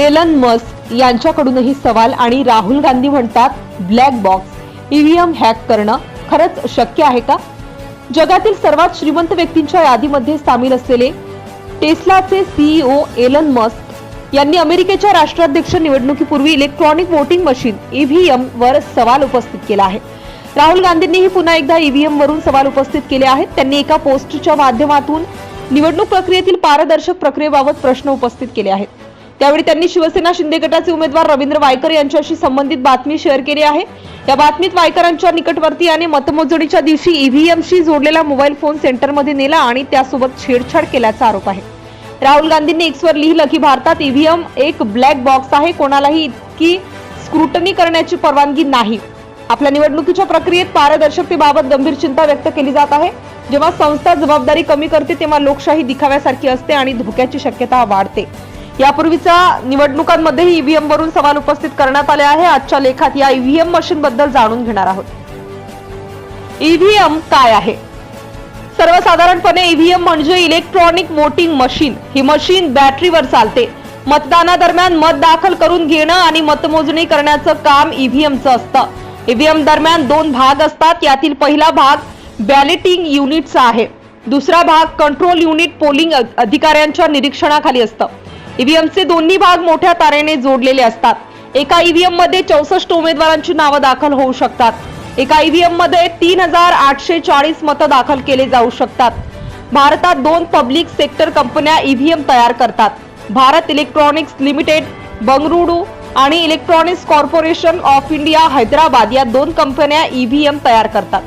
Elon Musk यांच्याकडूनही सवाल आणि राहुल गांधी म्हणतात ब्लॅक बॉक्स ईव्हीएम हॅक करणं खरंच शक्य आहे का? जगातील सर्वात श्रीमंत व्यक्तींच्या यादीमध्ये सामील असलेले टेस्लाचे सीईओ एलन मस्क यांनी अमेरिकेच्या राष्ट्राध्यक्ष निवडणुकीपूर्वी इलेक्ट्रॉनिक वोटिंग मशीन ईव्हीएम वर सवाल उपस्थित केला आहे. राहुल गांधींनीही पुन्हा एकदा ईव्हीएम वरून सवाल उपस्थित केले आहेत. त्यांनी एका पोस्टच्या माध्यमातून निवडणूक प्रक्रियेतील पारदर्शक प्रक्रियेबाबत प्रश्न उपस्थित केले आहेत. त्यावेळी त्यांनी शिवसेना शिंदे गटाचे उमेदवार रवींद्र वायकर यांच्याशी संबंधित बातमी शेअर केली आहे. या बातमीत वायकरांच्या निकटवर्तीयाने मतमोजणीच्या दिवशी ईव्हीएमशी जोडलेला मोबाईल फोन सेंटरमध्ये नेला आणि त्यासोबत छेडछाड केल्याचा आरोप आहे. राहुल गांधींनी एक्सवर लिहिलं की भारतात ईव्हीएम एक ब्लॅक बॉक्स आहे कोणालाही इतकी स्क्रुटनी करण्याची परवानगी नाही. आपल्या निवडणुकीच्या प्रक्रियेत पारदर्शकतेबाबत गंभीर चिंता व्यक्त केली जात आहे. जेव्हा संस्था जबाबदारी कमी करते तेव्हा लोकशाही दिखाव्यासारखी असते आणि धोक्याची शक्यता वाढते. यापूर्वीच्या निवडणुकांमध्येही ईव्हीएम वरून सवाल उपस्थित करण्यात आले आहे. आजच्या लेखात या ईव्हीएम मशीन बद्दल जाणून घेणार आहोत. ईव्हीएम काय आहे? सर्वसाधारणपणे ईव्हीएम म्हणजे इलेक्ट्रॉनिक वोटिंग मशीन. ही मशीन बॅटरीवर चालते. मतदानादरम्यान मत दाखल करून घेणं आणि मतमोजणी करण्याचं काम ईव्हीएमचं असतं. ईव्हीएम दरम्यान दोन भाग असतात. यातील पहिला भाग बॅलेटिंग युनिटचा आहे. दुसरा भाग कंट्रोल युनिट पोलिंग अधिकाऱ्यांच्या निरीक्षणाखाली असतं. ईव्हीएमचे दोन्ही भाग मोठ्या तारेने जोडलेले असतात. एका ईव्हीएममध्ये चौसष्ट उमेदवारांची नावं दाखल होऊ शकतात. एका ईव्हीएममध्ये तीन हजार आठशे चाळीस मतं दाखल केले जाऊ शकतात. भारतात दोन पब्लिक सेक्टर कंपन्या ईव्हीएम तयार करतात. भारत इलेक्ट्रॉनिक्स लिमिटेड बंगळुरू आणि electronics corporation of India Hyderabad या दोन कंपन्या ईव्हीएम तयार करतात.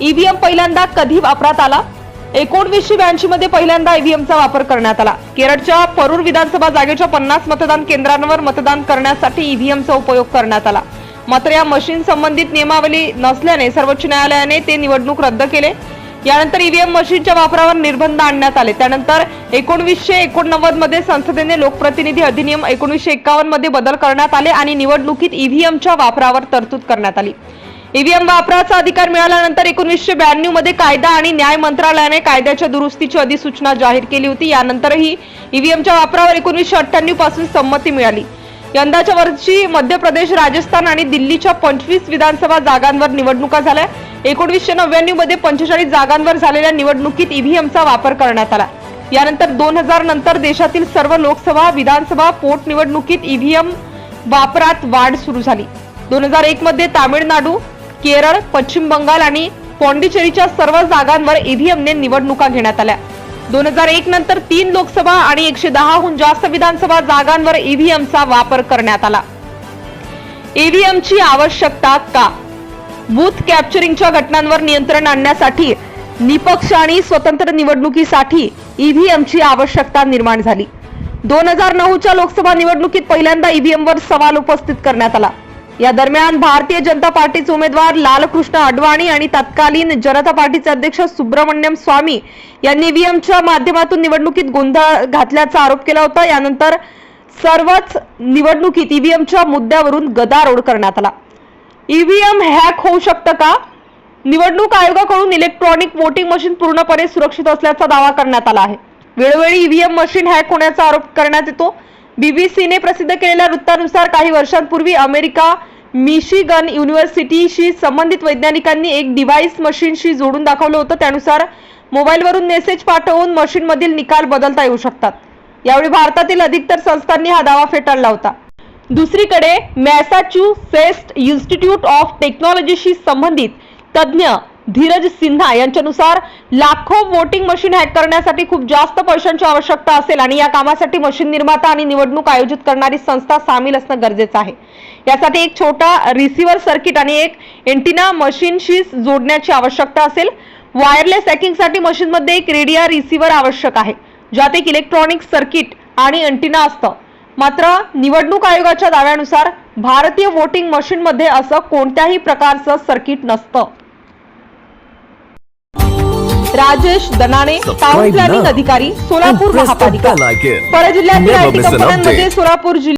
ईव्हीएम पहिल्यांदा कधी वापरात आला? एकोणवीसशे ब्याऐंशी मध्ये पहिल्यांदा ईव्हीएमचा वापर करण्यात आला. केरळच्या परूर विधानसभा जागेच्या पन्नास मतदान केंद्रांवर मतदान करण्यासाठी ईव्हीएमचा उपयोग करण्यात आला. मात्र या मशीन संबंधित नियमावली नसल्याने सर्वोच्च न्यायालयाने ते निवडणूक रद्द केले. यानंतर ईव्हीएम मशीनच्या वापरावर निर्बंध आणण्यात आले. त्यानंतर एकोणवीसशे एकोणनव्वदमध्ये संसदेने लोकप्रतिनिधी अधिनियम एकोणीसशे एकावन्नमध्ये बदल करण्यात आले आणि निवडणुकीत ईव्हीएमच्या वापरावर तरतूद करण्यात आली. ईव्हीएम वापराचा अधिकार मिळाल्यानंतर एकोणीसशे ब्याण्णवमध्ये कायदा आणि न्याय मंत्रालयाने कायद्याच्या दुरुस्तीची अधिसूचना जाहीर केली होती. यानंतरही ईव्हीएमच्या वापरावर एकोणीसशे अठ्ठ्याण्णवपासून संमती मिळाली. यंदाच्या वर्षी मध्य प्रदेश राजस्थान आणि दिल्लीच्या पंचवीस विधानसभा जागांवर निवडणुका झाल्या. एकोणीसशे नव्याण्णवमध्ये पंचेचाळीस जागांवर झालेल्या निवडणुकीत ईव्हीएमचा वापर करण्यात आला. यानंतर दोन हजार नंतर देशातील सर्व लोकसभा विधानसभा पोटनिवडणुकीत ईव्हीएम वापरात वाढ सुरू झाली. दोन हजार एक मध्ये तामिळनाडू केरळ पश्चिम बंगाल आणि पॉंडिचेरीच्या सर्व जागांवर ईव्हीएमने निवडणुका घेण्यात आल्या. दोन हजार एक नंतर तीन लोकसभा आणि एकशे दहाहून जास्त विधानसभा जागांवर ईव्हीएमचा वापर करण्यात आला. ईव्हीएमची आवश्यकता का? बूथ कॅप्चरिंगच्या घटनांवर नियंत्रण आणण्यासाठी निपक्ष आणि स्वतंत्र निवडणुकीसाठी ईव्हीएमची आवश्यकता निर्माण झाली. दोन हजार नऊच्या लोकसभा निवडणुकीत पहिल्यांदा ईव्हीएमवर सवाल उपस्थित करण्यात आला. या दरम्यान भारतीय जनता पार्टीचे उमेदवार लालकृष्ण अडवाणी आणि तत्कालीन जनता पार्टीचे अध्यक्ष सुब्रमण्यम स्वामी यांनी ईव्हीएमच्या माध्यमातून निवडणुकीत गोंधळ घातल्याचा आरोप केला होता. यानंतर सर्वच निवडणुकीत ईव्हीएमच्या मुद्द्यावरून गदारोड करण्यात आला. ईव्हीएम हॅक होऊ शकतं का? निवडणूक आयोगाकडून इलेक्ट्रॉनिक वोटिंग मशीन पूर्णपणे सुरक्षित असल्याचा दावा करण्यात आला आहे. वेळोवेळी ईव्हीएम मशीन हॅक होण्याचा आरोप करण्यात येतो. बीबीसीने प्रसिद्ध केलेल्या वृत्तानुसार काही वर्षांपूर्वी अमेरिका मिशिगन युनिव्हर्सिटीशी संबंधित वैज्ञानिकांनी एक डिव्हाइस मशीनशी जोडून दाखवलं होतं. त्यानुसार मोबाईलवरून मेसेज पाठवून मशीनमधील निकाल बदलता येऊ शकतात. यावेळी भारतातील अधिकतर संस्थांनी हा दावा फेटाळला होता. दुसरीकडे मॅसॅच्युसेट्स इन्स्टिट्यूट ऑफ टेक्नॉलॉजीशी संबंधित तज्ज्ञ धीरज सिन्हा यांच्यानुसार लाखो वोटिंग मशीन हॅक करण्यासाठी खूप जास्त पैशांची आवश्यकता असेल आणि या कामासाठी मशीन निर्माता आणि निवडणूक आयोजित करणारी संस्था सामील असणं गरजेचं आहे. यासाठी एक छोटा रिसिव्हर सर्किट आणि एक एंटिना मशीनशी जोडण्याची आवश्यकता असेल. वायरलेस हॅकिंगसाठी मशीनमध्ये एक रेडिया रिसिव्हर आवश्यक आहे ज्यात एक इलेक्ट्रॉनिक सर्किट आणि अँटिना असतं. मात्र निवडणूक आयोगाच्या दाव्यानुसार भारतीय वोटिंग मशीनमध्ये असं कोणत्याही प्रकारचं सर्किट नसतं. राजेश दनाने टाउन प्लॅनिंग अधिकारी सोलापूर महापालिका. परजिल्ह्यातील कंपन्यांमध्ये update. सोलापूर जिल्हा